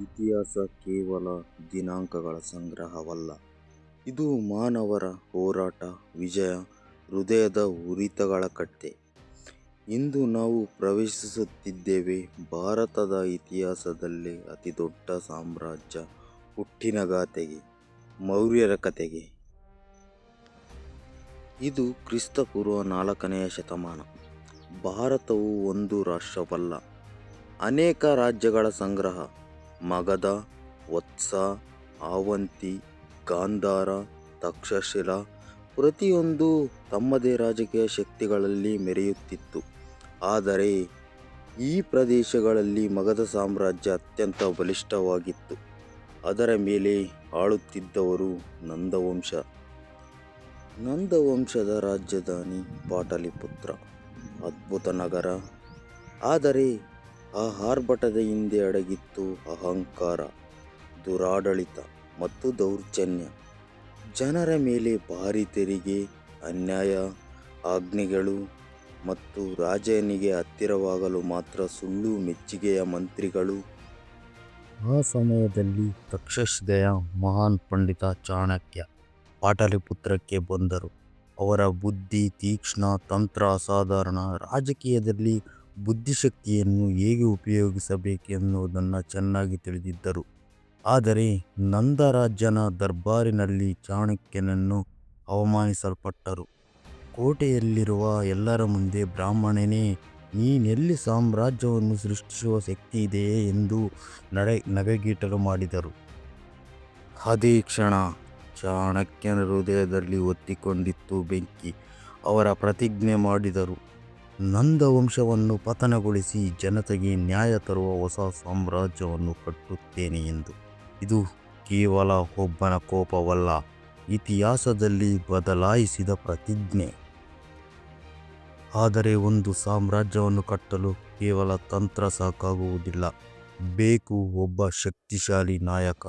ಇತಿಹಾಸ ಕೇವಲ ದಿನಾಂಕಗಳ ಸಂಗ್ರಹವಲ್ಲ. ಇದು ಮಾನವರ ಹೋರಾಟ, ವಿಜಯ, ಹೃದಯದ ಉರಿತಗಳ ಕಥೆ. ಇಂದು ನಾವು ಪ್ರವೇಶಿಸುತ್ತಿದ್ದೇವೆ ಭಾರತದ ಇತಿಹಾಸದಲ್ಲೇ ಅತಿದೊಡ್ಡ ಸಾಮ್ರಾಜ್ಯ ಹುಟ್ಟಿನಗಾಥೆಗೆ ಮೌರ್ಯರ ಕಥೆಗೆ. ಇದು ಕ್ರಿಸ್ತಪೂರ್ವ. ನಾಲ್ಕನೆಯ ಶತಮಾನ. ಭಾರತವು ಒಂದು ರಾಷ್ಟ್ರವಲ್ಲ, ಅನೇಕ ರಾಜ್ಯಗಳ ಸಂಗ್ರಹ. ಮಗಧ, ವತ್ಸ, ಅವಂತಿ, ಗಾಂಧಾರ, ತಕ್ಷಶಿಲಾ ಪ್ರತಿಯೊಂದು ತಮ್ಮದೇ ರಾಜಕೀಯ ಶಕ್ತಿಗಳಲ್ಲಿ ಮೆರೆಯುತ್ತಿತ್ತು. ಆದರೆ ಈ ಪ್ರದೇಶಗಳಲ್ಲಿ ಮಗಧ ಸಾಮ್ರಾಜ್ಯ ಅತ್ಯಂತ ಬಲಿಷ್ಠವಾಗಿತ್ತು. ಅದರ ಮೇಲೆ ಆಳುತ್ತಿದ್ದವರು ನಂದವಂಶ. ನಂದವಂಶದ ರಾಜಧಾನಿ ಪಾಟಲಿಪುತ್ರ. ಅದ್ಭುತ ನಗರ. ಆದರೆ ಆ ಆರ್ಭಟದ ಹಿಂದೆ ಅಡಗಿತ್ತು ಅಹಂಕಾರ, ದುರಾಡಳಿತ ಮತ್ತು ದೌರ್ಜನ್ಯ. ಜನರ ಮೇಲೆ ಭಾರಿ ತೆರಿಗೆ, ಅನ್ಯಾಯ ಆಜ್ಞೆಗಳು ಮತ್ತು ರಾಜನಿಗೆ ಹತ್ತಿರವಾಗಲು ಮಾತ್ರ ಸುಳ್ಳು ಮೆಚ್ಚುಗೆಯ ಮಂತ್ರಿಗಳು. ಆ ಸಮಯದಲ್ಲಿ ತಕ್ಷಶಿಲೆಯ ಮಹಾನ್ ಪಂಡಿತ ಚಾಣಕ್ಯ ಪಾಟಲಿಪುತ್ರಕ್ಕೆ ಬಂದರು. ಅವರ ಬುದ್ಧಿ ತೀಕ್ಷ್ಣ, ತಂತ್ರ ಅಸಾಧಾರಣ. ರಾಜಕೀಯದಲ್ಲಿ ಬುದ್ಧಿಶಕ್ತಿಯನ್ನು ಹೇಗೆ ಉಪಯೋಗಿಸಬೇಕೆನ್ನುವುದನ್ನು ಚೆನ್ನಾಗಿ ತಿಳಿದಿದ್ದರು. ಆದರೆ ನಂದರಾಜನ ದರ್ಬಾರಿನಲ್ಲಿ ಚಾಣಕ್ಯನನ್ನು ಅವಮಾನಿಸಲ್ಪಟ್ಟರು. ಕೋಟೆಯಲ್ಲಿರುವ ಎಲ್ಲರ ಮುಂದೆ ಬ್ರಾಹ್ಮಣನೇ, ನೀನೆಲ್ಲಿ ಸಾಮ್ರಾಜ್ಯವನ್ನು ಸೃಷ್ಟಿಸುವ ಶಕ್ತಿ ಇದೆಯೇ ಎಂದು ನಡೆ ನಗೆಗೀಟಲು ಮಾಡಿದರು. ಅದೇ ಕ್ಷಣ ಚಾಣಕ್ಯನ ಹೃದಯದಲ್ಲಿ ಒತ್ತಿಕೊಂಡಿತ್ತು ಬೆಂಕಿ. ಅವರ ಪ್ರತಿಜ್ಞೆ ಮಾಡಿದರು, ನಂದವಂಶವನ್ನು ಪತನಗೊಳಿಸಿ ಜನತೆಗೆ ನ್ಯಾಯ ತರುವ ಹೊಸ ಸಾಮ್ರಾಜ್ಯವನ್ನು ಕಟ್ಟುತ್ತೇನೆ ಎಂದು. ಇದು ಕೇವಲ ಒಬ್ಬನ ಕೋಪವಲ್ಲ, ಇತಿಹಾಸದಲ್ಲಿ ಬದಲಾಯಿಸಿದ ಪ್ರತಿಜ್ಞೆ. ಆದರೆ ಒಂದು ಸಾಮ್ರಾಜ್ಯವನ್ನು ಕಟ್ಟಲು ಕೇವಲ ತಂತ್ರ ಸಾಕಾಗುವುದಿಲ್ಲ. ಬೇಕು ಒಬ್ಬ ಶಕ್ತಿಶಾಲಿ ನಾಯಕ.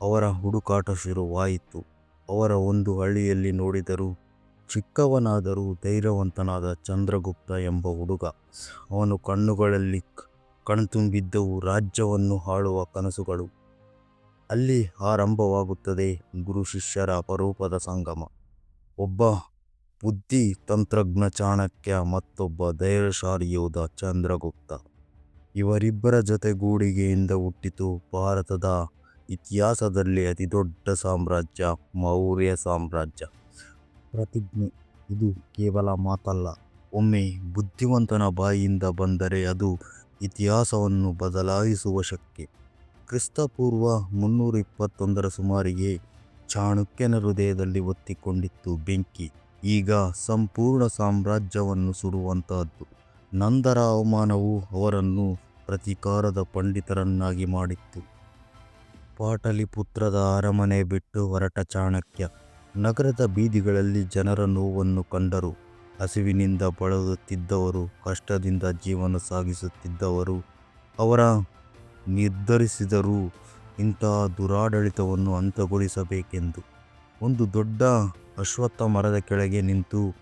ಅವರ ಹುಡುಕಾಟ ಶುರುವಾಯಿತು. ಅವರ ಒಂದು ಹಳ್ಳಿಯಲ್ಲಿ ನೋಡಿದರು. ಚಿಕ್ಕವನಾದರೂ ಧೈರ್ಯವಂತನಾದ ಚಂದ್ರಗುಪ್ತ ಎಂಬ ಹುಡುಗ. ಅವನು ಕಣ್ಣುಗಳಲ್ಲಿ ಕಣ್ತುಂಬಿದ್ದವು ರಾಜ್ಯವನ್ನು ಹಾಳುವ ಕನಸುಗಳು. ಅಲ್ಲಿ ಆರಂಭವಾಗುತ್ತದೆ ಗುರು-ಶಿಷ್ಯರ ಅಪರೂಪದ ಸಂಗಮ. ಒಬ್ಬ ಬುದ್ಧಿ ತಂತ್ರಜ್ಞ ಚಾಣಕ್ಯ, ಮತ್ತೊಬ್ಬ ಧೈರ್ಯಶಾಲಿ ಯೋಧ ಚಂದ್ರಗುಪ್ತ. ಇವರಿಬ್ಬರ ಜೊತೆಗೂಡಿಗೆಯಿಂದ ಹುಟ್ಟಿತು ಭಾರತದ ಇತಿಹಾಸದಲ್ಲಿ ಅತಿದೊಡ್ಡ ಸಾಮ್ರಾಜ್ಯ ಮೌರ್ಯ ಸಾಮ್ರಾಜ್ಯ. ಪ್ರತಿಜ್ಞೆ – ಇದು ಕೇವಲ ಮಾತಲ್ಲ, ಒಮ್ಮೆ ಬುದ್ಧಿವಂತನ ಬಾಯಿಯಿಂದ ಬಂದರೆ ಅದು ಇತಿಹಾಸವನ್ನು ಬದಲಾಯಿಸುವ ಶಕ್ತಿ. ಕ್ರಿಸ್ತಪೂರ್ವ. ಮುನ್ನೂರ ಇಪ್ಪತ್ತೊಂದರ ಸುಮಾರಿಗೆ ಚಾಣಕ್ಯನ ಹೃದಯದಲ್ಲಿ ಒತ್ತಿಕೊಂಡಿತ್ತು ಬೆಂಕಿ ಈಗ ಸಂಪೂರ್ಣ ಸಾಮ್ರಾಜ್ಯವನ್ನು ಸುಡುವಂತಹದ್ದು. ನಂದರ ಅವಮಾನವು ಅವರನ್ನು ಪ್ರತೀಕಾರದ ಪಂಡಿತರನ್ನಾಗಿ ಮಾಡಿತ್ತು ಪಾಟಲಿಪುತ್ರದ ಅರಮನೆ ಬಿಟ್ಟು ಹೊರಟ ಚಾಣಕ್ಯ, ನಗರದ ಬೀದಿಗಳಲ್ಲಿ ಜನರ ನೋವನ್ನು ಕಂಡರು. ಹಸಿವಿನಿಂದ ಬಳಲುತ್ತಿದ್ದವರು, ಕಷ್ಟದಿಂದ ಜೀವನ ಸಾಗಿಸುತ್ತಿದ್ದವರು. ಅವರ ನಿರ್ಧರಿಸಿದರು, ಇಂತಹ ದುರಾಡಳಿತವನ್ನು ಅಂತ್ಯಗೊಳಿಸಬೇಕೆಂದು. ಒಂದು ದೊಡ್ಡ ಅಶ್ವತ್ಥ ಮರದ ಕೆಳಗೆ ನಿಂತು,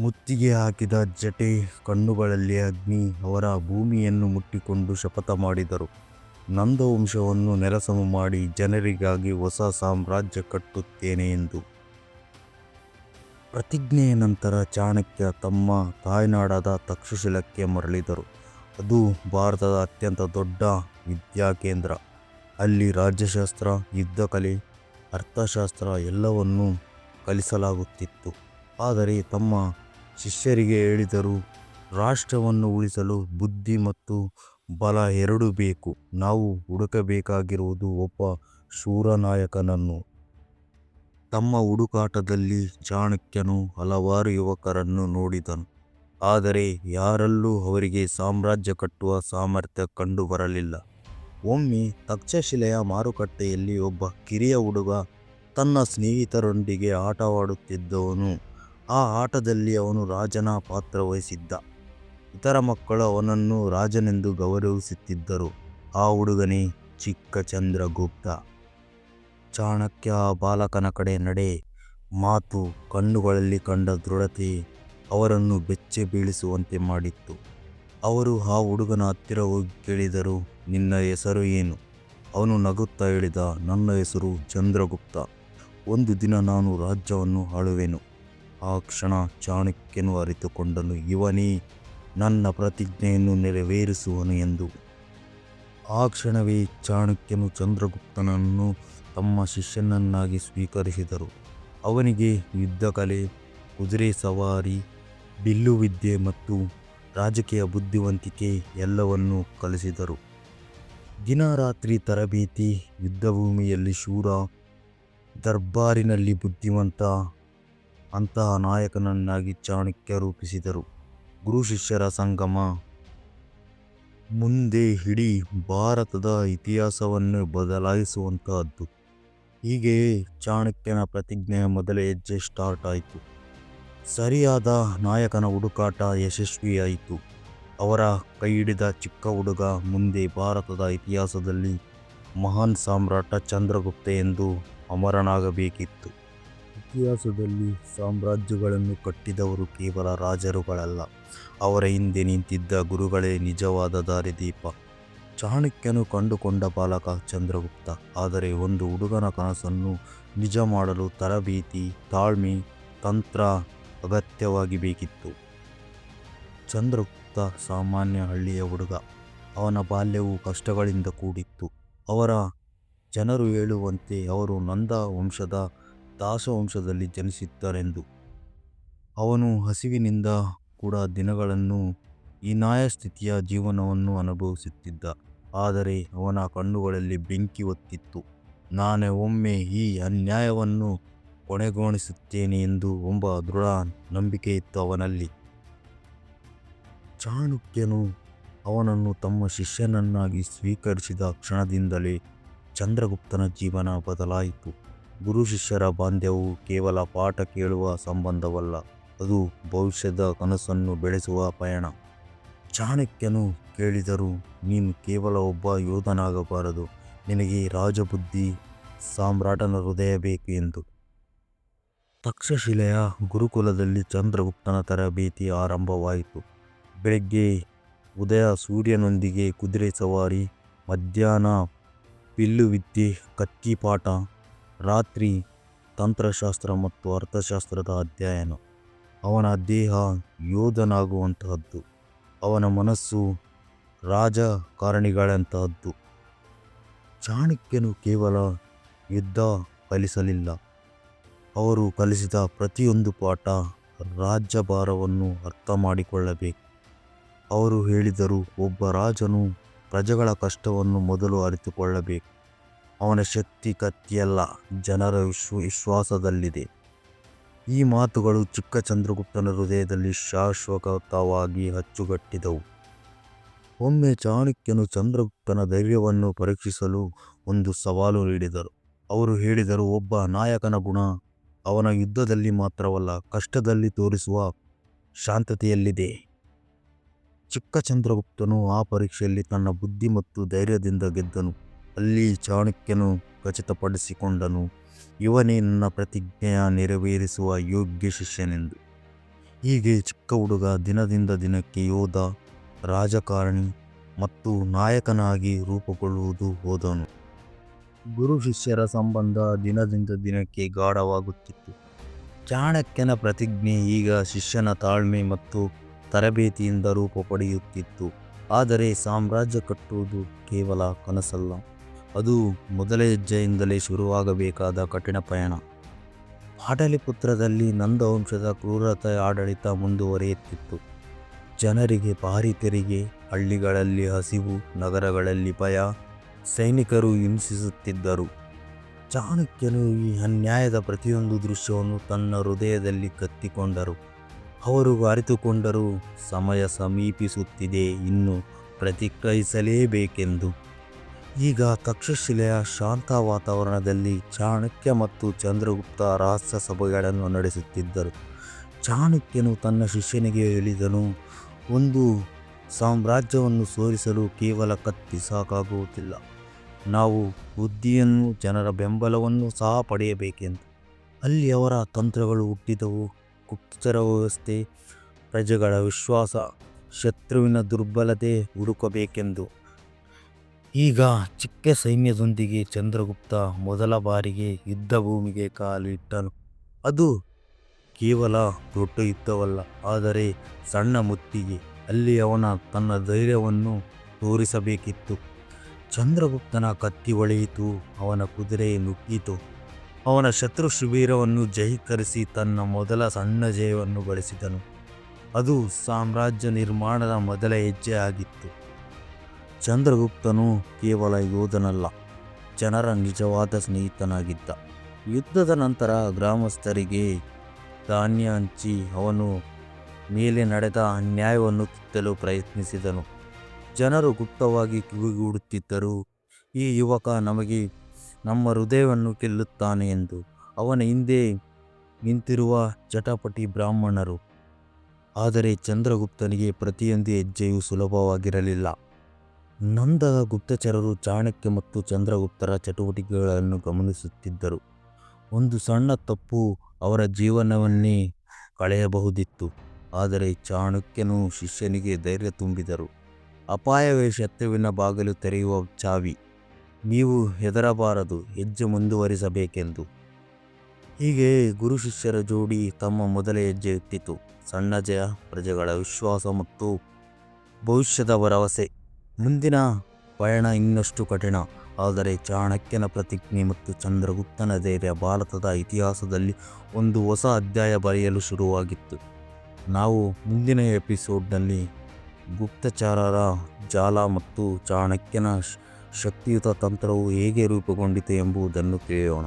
ಮುತ್ತಿಗೆ ಹಾಕಿದ ಜಟೆ ಕಣ್ಣುಗಳಲ್ಲಿ ಅಗ್ನಿ, ಅವರ ಭೂಮಿಯನ್ನು ಮುಟ್ಟಿಕೊಂಡು ಶಪಥ ಮಾಡಿದರು, ನಂದವಂಶವನ್ನು ನೆಲಸಮ ಮಾಡಿ ಜನರಿಗಾಗಿ ಹೊಸ ಸಾಮ್ರಾಜ್ಯ ಕಟ್ಟುತ್ತೇನೆ ಎಂದು. ಪ್ರತಿಜ್ಞೆಯ ನಂತರ ಚಾಣಕ್ಯ ತಮ್ಮ ತಾಯ್ನಾಡಾದ ತಕ್ಷಶಿಲಕ್ಕೆ ಮರಳಿದರು. ಅದು ಭಾರತದ ಅತ್ಯಂತ ದೊಡ್ಡ ವಿದ್ಯಾಕೇಂದ್ರ. ಅಲ್ಲಿ ರಾಜ್ಯಶಾಸ್ತ್ರ, ಯುದ್ಧಕಲೆ, ಅರ್ಥಶಾಸ್ತ್ರ ಎಲ್ಲವನ್ನೂ ಕಲಿಸಲಾಗುತ್ತಿತ್ತು. ಆದರೆ ತಮ್ಮ ಶಿಷ್ಯರಿಗೆ ಹೇಳಿದರು, ರಾಷ್ಟ್ರವನ್ನು ಉಳಿಸಲು ಬುದ್ಧಿ ಮತ್ತು ಬಲ ಎರಡು ಬೇಕು. ನಾವು ಹುಡುಕಬೇಕಾಗಿರುವುದು ಒಬ್ಬ ಶೂರನಾಯಕನನ್ನು ತಮ್ಮ ಹುಡುಕಾಟದಲ್ಲಿ ಚಾಣಕ್ಯನು ಹಲವಾರು ಯುವಕರನ್ನು ನೋಡಿದನು. ಆದರೆ ಯಾರಲ್ಲೂ ಅವರಿಗೆ ಸಾಮ್ರಾಜ್ಯ ಕಟ್ಟುವ ಸಾಮರ್ಥ್ಯ ಕಂಡುಬರಲಿಲ್ಲ. ಒಮ್ಮೆ ತಕ್ಷಶಿಲೆಯ ಮಾರುಕಟ್ಟೆಯಲ್ಲಿ ಒಬ್ಬ ಕಿರಿಯ ಹುಡುಗ ತನ್ನ ಸ್ನೇಹಿತರೊಂದಿಗೆ ಆಟವಾಡುತ್ತಿದ್ದವನು ಆ ಆಟದಲ್ಲಿ ಅವನು ರಾಜನ ಪಾತ್ರವಹಿಸಿದ್ದ. ಇತರ ಮಕ್ಕಳು ಅವನನ್ನು ರಾಜನೆಂದು ಗೌರವಿಸುತ್ತಿದ್ದರು. ಆ ಹುಡುಗನೇ ಚಿಕ್ಕ ಚಂದ್ರಗುಪ್ತ. ಚಾಣಕ್ಯ ಬಾಲಕನ ಕಡೆ ನಡೆ, ಮಾತು, ಕಣ್ಣುಗಳಲ್ಲಿ ಕಂಡ ದೃಢತೆ ಅವರನ್ನು ಬೆಚ್ಚಿಬೀಳಿಸುವಂತೆ ಮಾಡಿತ್ತು ಅವರು ಆ ಹುಡುಗನ ಹತ್ತಿರ ಹೋಗಿ ಕೇಳಿದರು, ನಿನ್ನ ಹೆಸರು ಏನು. ಅವನು ನಗುತ್ತಾ ಹೇಳಿದ ನನ್ನ ಹೆಸರು ಚಂದ್ರಗುಪ್ತ ಒಂದು ದಿನ ನಾನು ರಾಜ್ಯವನ್ನು ಆಳುವೆನು ಆ ಕ್ಷಣ ಚಾಣಕ್ಯನು ಅರಿತುಕೊಂಡನು ಇವನೇ ನನ್ನ ಪ್ರತಿಜ್ಞೆಯನ್ನು ನೆರವೇರಿಸುವನು ಎಂದು. ಆ ಕ್ಷಣವೇ ಚಾಣಕ್ಯನು ಚಂದ್ರಗುಪ್ತನನ್ನು ತಮ್ಮ ಶಿಷ್ಯನನ್ನಾಗಿ ಸ್ವೀಕರಿಸಿದರು. ಅವನಿಗೆ ಯುದ್ಧಕಲೆ, ಕುದುರೆ ಸವಾರಿ, ಬಿಲ್ಲು ವಿದ್ಯೆ ಮತ್ತು ರಾಜಕೀಯ ಬುದ್ಧಿವಂತಿಕೆ ಎಲ್ಲವನ್ನೂ ಕಲಿಸಿದರು. ದಿನ ರಾತ್ರಿ ತರಬೇತಿ, ಯುದ್ಧಭೂಮಿಯಲ್ಲಿ ಶೂರ, ದರ್ಬಾರಿನಲ್ಲಿ ಬುದ್ಧಿವಂತ ಅಂತಹ ನಾಯಕನನ್ನಾಗಿ ಚಾಣಕ್ಯ ರೂಪಿಸಿದರು. ಗುರು ಶಿಷ್ಯರ ಸಂಗಮ. ಮುಂದೆ ಇಡೀ ಭಾರತದ ಇತಿಹಾಸವನ್ನು ಬದಲಾಯಿಸುವಂತಹದ್ದು. ಹೀಗೆಯೇ ಚಾಣಕ್ಯನ ಪ್ರತಿಜ್ಞೆಯ ಮೊದಲ ಹೆಜ್ಜೆ ಸ್ಟಾರ್ಟ್ ಆಯಿತು. ಸರಿಯಾದ ನಾಯಕನ ಹುಡುಕಾಟ ಯಶಸ್ವಿಯಾಯಿತು. ಅವರ ಕೈ ಹಿಡಿದ ಚಿಕ್ಕ ಹುಡುಗ ಮುಂದೆ ಭಾರತದ ಇತಿಹಾಸದಲ್ಲಿ ಮಹಾನ್ ಸಾಮ್ರಾಟ ಚಂದ್ರಗುಪ್ತ ಎಂದು ಅಮರನಾಗಬೇಕಿತ್ತು. ಇತಿಹಾಸದಲ್ಲಿ ಸಾಮ್ರಾಜ್ಯಗಳನ್ನು ಕಟ್ಟಿದವರು ಕೇವಲ ರಾಜರುಗಳಲ್ಲ. ಅವರ ಹಿಂದೆ ನಿಂತಿದ್ದ ಗುರುಗಳೇ ನಿಜವಾದ ದಾರಿದೀಪ. ಚಾಣಕ್ಯನು ಕಂಡುಕೊಂಡ ಬಾಲಕ ಚಂದ್ರಗುಪ್ತ. ಆದರೆ ಒಂದು ಹುಡುಗನ ಕನಸನ್ನು ನಿಜ ಮಾಡಲು ತರಬೇತಿ, ತಾಳ್ಮೆ, ತಂತ್ರ ಅಗತ್ಯವಾಗಿ ಬೇಕಿತ್ತು. ಚಂದ್ರಗುಪ್ತ ಸಾಮಾನ್ಯ ಹಳ್ಳಿಯ ಹುಡುಗ. ಅವನ ಬಾಲ್ಯವು ಕಷ್ಟಗಳಿಂದ ಕೂಡಿತ್ತು. ಅವರ ಜನರು ಹೇಳುವಂತೆ ಅವರು ನಂದ ವಂಶದ ದಾಸವಂಶದಲ್ಲಿ ಜನಿಸಿದ್ದರೆಂದು. ಅವನು ಹಸಿವಿನಿಂದ ಕೂಡ ದಿನಗಳನ್ನು ಈ ಸ್ಥಿತಿಯ ಜೀವನವನ್ನು ಅನುಭವಿಸುತ್ತಿದ್ದ. ಆದರೆ ಅವನ ಕಣ್ಣುಗಳಲ್ಲಿ ಬೆಂಕಿ ಹೊತ್ತಿತ್ತು. ನಾನೇ ಒಮ್ಮೆ ಈ ಅನ್ಯಾಯವನ್ನು ಕೊನೆಗೊಳಿಸುತ್ತೇನೆ ಎಂದು ಒಬ್ಬ ದೃಢ ನಂಬಿಕೆ ಇತ್ತು ಅವನಲ್ಲಿ. ಚಾಣಕ್ಯನು ಅವನನ್ನು ತಮ್ಮ ಶಿಷ್ಯನನ್ನಾಗಿ ಸ್ವೀಕರಿಸಿದ ಕ್ಷಣದಿಂದಲೇ ಚಂದ್ರಗುಪ್ತನ ಜೀವನ ಬದಲಾಯಿತು. ಗುರು ಶಿಷ್ಯರ ಬಾಂಧವ್ಯವು ಕೇವಲ ಪಾಠ ಕೇಳುವ ಸಂಬಂಧವಲ್ಲ, ಅದು ಭವಿಷ್ಯದ ಕನಸನ್ನು ಬೆಳೆಸುವ ಪಯಣ. ಚಾಣಕ್ಯನು ಕೇಳಿದರು, ನೀನು ಕೇವಲ ಒಬ್ಬ ಯೋಧನಾಗಬಾರದು, ನಿನಗೆ ರಾಜಬುದ್ಧಿ, ಸಾಮ್ರಾಟನ ಹೃದಯ ಬೇಕು ಎಂದು. ತಕ್ಷಶಿಲೆಯ ಗುರುಕುಲದಲ್ಲಿ ಚಂದ್ರಗುಪ್ತನ ತರಬೇತಿ ಆರಂಭವಾಯಿತು. ಬೆಳಗ್ಗೆ ಉದಯ ಸೂರ್ಯನೊಂದಿಗೆ ಕುದುರೆ ಸವಾರಿ, ಮಧ್ಯಾಹ್ನ ವಿದ್ಯೆ ಕತ್ತಿಪಾಠ ರಾತ್ರಿ ತಂತ್ರಶಾಸ್ತ್ರ ಮತ್ತು ಅರ್ಥಶಾಸ್ತ್ರದ ಅಧ್ಯಯನ. ಅವನ ದೇಹ ಯೋಧನಾಗುವಂತಹದ್ದು. ಅವನ ಮನಸ್ಸು ರಾಜಕಾರಣಿಗಳಂತಹದ್ದು. ಚಾಣಕ್ಯನು ಕೇವಲ ಯುದ್ಧ ಕಲಿಸಲಿಲ್ಲ. ಅವರು ಕಲಿಸಿದ ಪ್ರತಿಯೊಂದು ಪಾಠ ರಾಜ್ಯಭಾರವನ್ನು ಅರ್ಥ ಮಾಡಿಕೊಳ್ಳಬೇಕು ಅವರು ಹೇಳಿದರು ಒಬ್ಬ ರಾಜನು ಪ್ರಜೆಗಳ ಕಷ್ಟವನ್ನು ಮೊದಲು ಅರಿತುಕೊಳ್ಳಬೇಕು. ಅವನ ಶಕ್ತಿ ಕತ್ತಿಯಲ್ಲ ಜನರ ವಿಶ್ವ ವಿಶ್ವಾಸದಲ್ಲಿದೆ. ಈ ಮಾತುಗಳು ಚಿಕ್ಕ ಚಂದ್ರಗುಪ್ತನ ಹೃದಯದಲ್ಲಿ ಶಾಶ್ವತವಾಗಿ ಅಚ್ಚುಗಟ್ಟಿದವು ಒಮ್ಮೆ ಚಾಣಕ್ಯನು ಚಂದ್ರಗುಪ್ತನ ಧೈರ್ಯವನ್ನು ಪರೀಕ್ಷಿಸಲು ಒಂದು ಸವಾಲು ನೀಡಿದರು. ಅವರು ಹೇಳಿದರು, ಒಬ್ಬ ನಾಯಕನ ಗುಣ ಅವನ ಯುದ್ಧದಲ್ಲಿ ಮಾತ್ರವಲ್ಲ, ಕಷ್ಟದಲ್ಲಿ ತೋರಿಸುವ ಶಾಂತತೆಯಲ್ಲಿದೆ. ಚಿಕ್ಕ ಚಂದ್ರಗುಪ್ತನು ಆ ಪರೀಕ್ಷೆಯಲ್ಲಿ ತನ್ನ ಬುದ್ಧಿ ಮತ್ತು ಧೈರ್ಯದಿಂದ ಗೆದ್ದನು. ಅಲ್ಲಿ ಚಾಣಕ್ಯನು ಖಚಿತಪಡಿಸಿಕೊಂಡನು, ಇವನೇ ನನ್ನ ಪ್ರತಿಜ್ಞೆಯ ನೆರವೇರಿಸುವ ಯೋಗ್ಯ ಶಿಷ್ಯನೆಂದು. ಹೀಗೆ ಚಿಕ್ಕ ಹುಡುಗ ದಿನದಿಂದ ದಿನಕ್ಕೆ ಯೋಧ, ರಾಜಕಾರಣಿ ಮತ್ತು ನಾಯಕನಾಗಿ ರೂಪುಗೊಳ್ಳುವುದು ಹೋದನು. ಗುರು ಶಿಷ್ಯರ ಸಂಬಂಧ ದಿನದಿಂದ ದಿನಕ್ಕೆ ಗಾಢವಾಗುತ್ತಿತ್ತು. ಚಾಣಕ್ಯನ ಪ್ರತಿಜ್ಞೆ ಈಗ ಶಿಷ್ಯನ ತಾಳ್ಮೆ ಮತ್ತು ತರಬೇತಿಯಿಂದ ರೂಪ ಪಡೆಯುತ್ತಿತ್ತು. ಆದರೆ ಸಾಮ್ರಾಜ್ಯ ಕಟ್ಟುವುದು ಕೇವಲ ಕನಸಲ್ಲ. ಅದು ಮೊದಲ ಹೆಜ್ಜೆಯಿಂದಲೇ ಶುರುವಾಗಬೇಕಾದ ಕಠಿಣ ಪಯಣ ಪಾಟಲಿಪುತ್ರದಲ್ಲಿ ನಂದವಂಶದ ಕ್ರೂರತೆ ಆಡಳಿತ ಮುಂದುವರಿಯುತ್ತಿತ್ತು. ಜನರಿಗೆ ಭಾರಿ ತೆರಿಗೆ, ಹಳ್ಳಿಗಳಲ್ಲಿ ಹಸಿವು, ನಗರಗಳಲ್ಲಿ ಭಯ, ಸೈನಿಕರು ಹಿಂಸಿಸುತ್ತಿದ್ದರು. ಚಾಣಕ್ಯನು ಈ ಅನ್ಯಾಯದ ಪ್ರತಿಯೊಂದು ದೃಶ್ಯವನ್ನು ತನ್ನ ಹೃದಯದಲ್ಲಿ ಕತ್ತಿಕೊಂಡರು. ಅವರು ಅರಿತುಕೊಂಡರು, ಸಮಯ ಸಮೀಪಿಸುತ್ತಿದೆ, ಇನ್ನು ಪ್ರತಿಕ್ರಿಯಿಸಲೇಬೇಕೆಂದು ಈಗ ತಕ್ಷಶಿಲೆಯ ಶಾಂತ ವಾತಾವರಣದಲ್ಲಿ ಚಾಣಕ್ಯ ಮತ್ತು ಚಂದ್ರಗುಪ್ತ ರಹಸ್ಯ ಸಭೆಗಳನ್ನು ನಡೆಸುತ್ತಿದ್ದರು. ಚಾಣಕ್ಯನು ತನ್ನ ಶಿಷ್ಯನಿಗೆ ಹೇಳಿದನು, ಒಂದು ಸಾಮ್ರಾಜ್ಯವನ್ನು ಸೋಲಿಸಲು ಕೇವಲ ಕತ್ತಿ ಸಾಕಾಗುವುದಿಲ್ಲ. ನಾವು ಬುದ್ಧಿಯನ್ನು, ಜನರ ಬೆಂಬಲವನ್ನು ಸಹ ಪಡೆಯಬೇಕೆಂದು. ಅಲ್ಲಿ ಅವರ ತಂತ್ರಗಳು ಹುಟ್ಟಿದವು. ಗುಪ್ತಚರ ವ್ಯವಸ್ಥೆ, ಪ್ರಜೆಗಳ ವಿಶ್ವಾಸ, ಶತ್ರುವಿನ ದುರ್ಬಲತೆ ಹುಡುಕಬೇಕೆಂದು. ಈಗ ಚಿಕ್ಕ ಸೈನ್ಯದೊಂದಿಗೆ ಚಂದ್ರಗುಪ್ತ ಮೊದಲ ಬಾರಿಗೆ ಯುದ್ಧ ಭೂಮಿಗೆ ಕಾಲಿಟ್ಟನು. ಅದು ಕೇವಲ ದೊಡ್ಡ ಯುದ್ಧವಲ್ಲ ಆದರೆ ಸಣ್ಣ ಮುತ್ತಿಗೆ. ಅಲ್ಲಿ ಅವನ ತನ್ನ ಧೈರ್ಯವನ್ನು ತೋರಿಸಬೇಕಿತ್ತು. ಚಂದ್ರಗುಪ್ತನ ಕತ್ತಿ ಒಳೆಯಿತು, ಅವನ ಕುದುರೆ ನುಗ್ಗಿತು. ಅವನ ಶತ್ರು ಶಿಬಿರವನ್ನು ಜಯೀಕರಿಸಿ ತನ್ನ ಮೊದಲ ಸಣ್ಣ ಜಯವನ್ನು ಗಳಿಸಿದನು. ಅದು ಸಾಮ್ರಾಜ್ಯ ನಿರ್ಮಾಣದ ಮೊದಲ ಹೆಜ್ಜೆ ಆಗಿತ್ತು. ಚಂದ್ರಗುಪ್ತನು ಕೇವಲ ಯೋಧನಲ್ಲ ಜನರ ನಿಜವಾದ ಸ್ನೇಹಿತನಾಗಿದ್ದ. ಯುದ್ಧದ ನಂತರ ಗ್ರಾಮಸ್ಥರಿಗೆ ಧಾನ್ಯ ಹಂಚಿ ಅವನು ಮೇಲೆ ನಡೆದ ಅನ್ಯಾಯವನ್ನು ಕಿತ್ತಲು ಪ್ರಯತ್ನಿಸಿದನು. ಜನರು ಗುಪ್ತವಾಗಿ ಕಿವಿಗೂಡುತ್ತಿದ್ದರು, ಈ ಯುವಕ ನಮಗೆ ನಮ್ಮ ಹೃದಯವನ್ನು ಗೆಲ್ಲುತ್ತಾನೆ ಎಂದು. ಅವನ ಹಿಂದೆ ನಿಂತಿರುವ ಜಟಪಟಿ ಬ್ರಾಹ್ಮಣರು, ಆದರೆ ಚಂದ್ರಗುಪ್ತನಿಗೆ ಪ್ರತಿಯೊಂದು ಹೆಜ್ಜೆಯೂ ಸುಲಭವಾಗಿರಲಿಲ್ಲ. ನೊಂದ ಗುಪ್ತಚರರು ಚಾಣಕ್ಯ ಮತ್ತು ಚಂದ್ರಗುಪ್ತರ ಚಟುವಟಿಕೆಗಳನ್ನು ಗಮನಿಸುತ್ತಿದ್ದರು. ಒಂದು ಸಣ್ಣ ತಪ್ಪು ಅವರ ಜೀವನವನ್ನೇ ಕಳೆಯಬಹುದಿತ್ತು. ಆದರೆ ಚಾಣಕ್ಯನು ಶಿಷ್ಯನಿಗೆ ಧೈರ್ಯ ತುಂಬಿದರು. ಅಪಾಯವೇ ಶತ್ರುವಿನ ಬಾಗಿಲು ತೆರೆಯುವ ಚಾವಿ, ನೀವು ಹೆದರಬಾರದು, ಹೆಜ್ಜೆ ಮುಂದುವರಿಸಬೇಕೆಂದು. ಹೀಗೆ ಗುರು ಶಿಷ್ಯರ ಜೋಡಿ ತಮ್ಮ ಮೊದಲ ಹೆಜ್ಜೆ ಇಟ್ಟಿತು ಸಣ್ಣ ಜಯ, ಪ್ರಜೆಗಳ ವಿಶ್ವಾಸ ಮತ್ತು ಭವಿಷ್ಯದ ಭರವಸೆ. ಮುಂದಿನ ಪಯಣ ಇನ್ನಷ್ಟು ಕಠಿಣ. ಆದರೆ ಚಾಣಕ್ಯನ ಪ್ರತಿಜ್ಞೆ ಮತ್ತು ಚಂದ್ರಗುಪ್ತನ ಧೈರ್ಯ ಭಾರತದ ಇತಿಹಾಸದಲ್ಲಿ ಒಂದು ಹೊಸ ಅಧ್ಯಾಯ ಬರೆಯಲು ಶುರುವಾಗಿತ್ತು. ನಾವು ಮುಂದಿನ ಎಪಿಸೋಡ್ನಲ್ಲಿ ಗುಪ್ತಚರರ ಜಾಲ ಮತ್ತು ಚಾಣಕ್ಯನ ಶಕ್ತಿಯುತ ತಂತ್ರವು ಹೇಗೆ ರೂಪುಗೊಂಡಿತು ಎಂಬುದನ್ನು ತಿಳಿಯೋಣ.